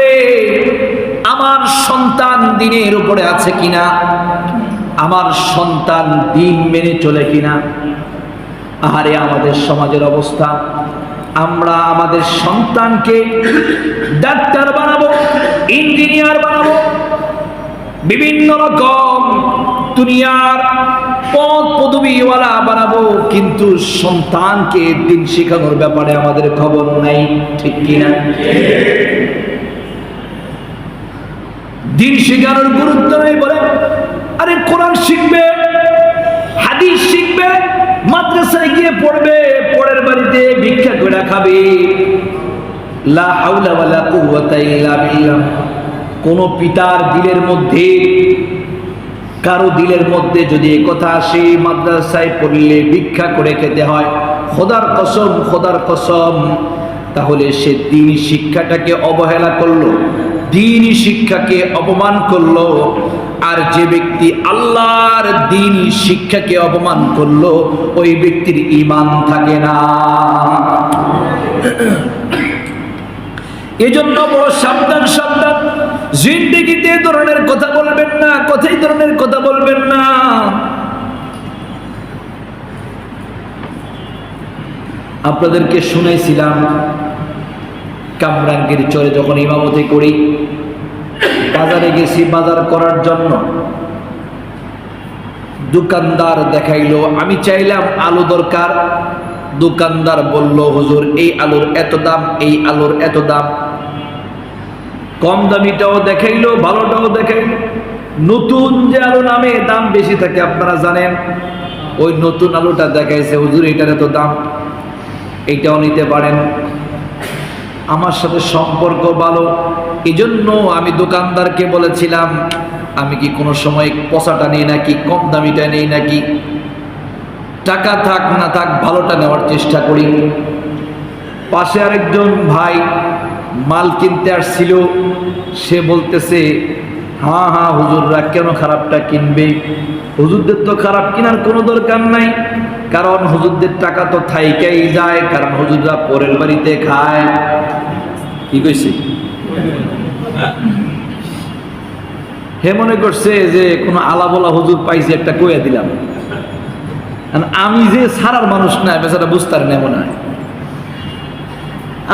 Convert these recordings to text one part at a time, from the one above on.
উপরে আমার সন্তান দিনের উপরে আছে কিনা? আমার সন্তান দিন মেনে চলে কিনা? আহারে, আমাদের সমাজের অবস্থা। আমরা আমাদের সন্তানকে ডাক্তার বানাবো, ইঞ্জিনিয়ার বানাবো, বিভিন্ন রকম দুনিয়ার পদ পদবীওয়ালা বানাবো, কিন্তু সন্তানকে দিন শেখানোর ব্যাপারে আমাদের খবর নাই, ঠিক কিনা? দিন শেখানোর গুরুত্ব নেই বলে, আরে কোরআন শিখবে, হাদিস শিখবে, মাদ্রাসায় গিয়ে পড়বে, পরের বাড়িতে ভিক্ষা করে খাবে। লা কোন পিতার দিলের মধ্যে, কারও দিলের মধ্যে যদি এ কথা আসে, মাদ্রাসায় পড়লে ভিক্ষা করে খেতে হয়, খোদার কসম খোদার কসম, তাহলে সে দিন শিক্ষাটাকে অবহেলা করল। দিন শিক্ষাকে অপমান করল, আর যে ব্যক্তি আল্লাহর দিন শিক্ষাকে অপমান করল, ওই ব্যক্তির ইমান থাকে না। এজন্য বড় সাবধান সাবধান। জিন্দিগিতে ধরনের কথা বলবেন না, কথাই ধরনের কথা বলবেন না। আপনাদেরকে শুনেছিলাম কামরাঙ্গির চরে যখন ইমামতি করি, বাজারে গেছি বাজার করার জন্য। দোকানদার দেখাইলো, আমি চাইলাম আলু দরকার। দোকানদার বলল, হুজুর, এই আলুর এত দাম, এই আলুর এত দাম। কম দামিটাও দেখাইলো, ভালোটাও দেখাইলো। নতুন যে আলু নামে দাম বেশি থাকে, আপনারা জানেন, ওই নতুন আলুটা দেখাইছে, হুজুর, এটার এত দাম। এইটাও নিতে পারেন। আমার সাথে সম্পর্ক ভালো এই জন্য আমি দোকানদারকে বলেছিলাম, আমি কি কোনো সময় পচাটা নেই নাকি, কম দামিটা নেই নাকি? টাকা থাক না থাক, ভালোটা নেওয়ার চেষ্টা করি। পাশে আরেকজন ভাই মাল কিনতে আসছিল, সে বলতেছে হ্যাঁ হ্যাঁ হুজুররা কেন খারাপটা কিনবে? হুজুরদের তো খারাপ কেনার কোনো দরকার নাই, কারণ হুজুরদের টাকা তো থাইকাই যায়, কারণ হুজুররা পরের বাড়িতে খায়। কি কইছি? হে মনে করছে যে কোনো আলাবলা হুজুর পাইছে একটা কইয়া দিলাম। আমি যে সারার মানুষ না, বেচারা বুঝতার নেব না।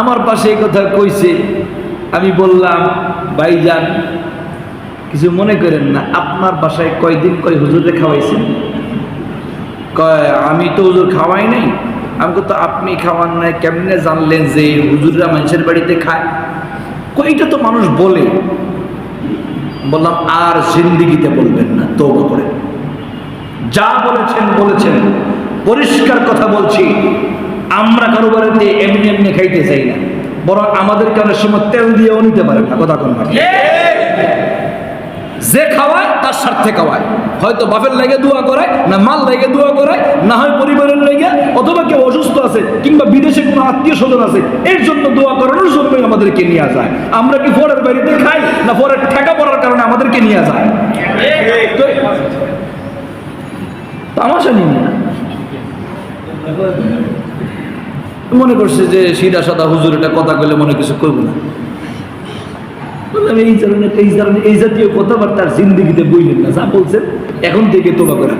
আমার পাশে এই কথা কইছে, আমি বললাম, ভাইজান, কিছু মনে করেন না, আপনার বাসায় কয়দিন কয় হুজুরে খাওয়াইছেন? কয়, আমি তো হুজুর খাওয়াই নাই। আমি তো আপনি খাওয়ান নাই, কেমনে জানলেন যে হুজুররা মানুষের বাড়িতে খায়? কয়টা তো মানুষ বলে। বললাম, আর জিন্দিগিতে বলবেন না তো করে যা বলেছেন বলেছেন। পরিষ্কার কথা বলছি, আমরা কারও বাড়িতে এমনি এমনি খাইতে চাই না। বরং আমাদের কারও সময় তেল দিয়েও নিতে পারে না, কথা কোন যে খাওয়ায়, তার স্বার্থে খাওয়ায়। হয়তো বাপের লাগে দোয়া করায়, না মাল লাগে দোয়া করায়, না হয় পরিবারের আছে, কিংবা বিদেশে কোনো আত্মীয় স্বজন আছে, এর জন্য দোয়া করানোর জন্যই আমাদেরকে নিয়ে যায়। আমরা কি পরের বাড়িতে খাই না পরের ঠেকা পড়ার কারণে আমাদেরকে নিয়ে যায়? তামাশা নিয়ে মনে করছে যে সিধা সাদা হুজুর এটা কথা কইলে মনে কিছু করব না। এই ধরনের এই ধরনের এই জাতীয় কথাবার্তার জিন্দগিতে বইলেন না। যা বলছেন, এখন থেকে তোবা করে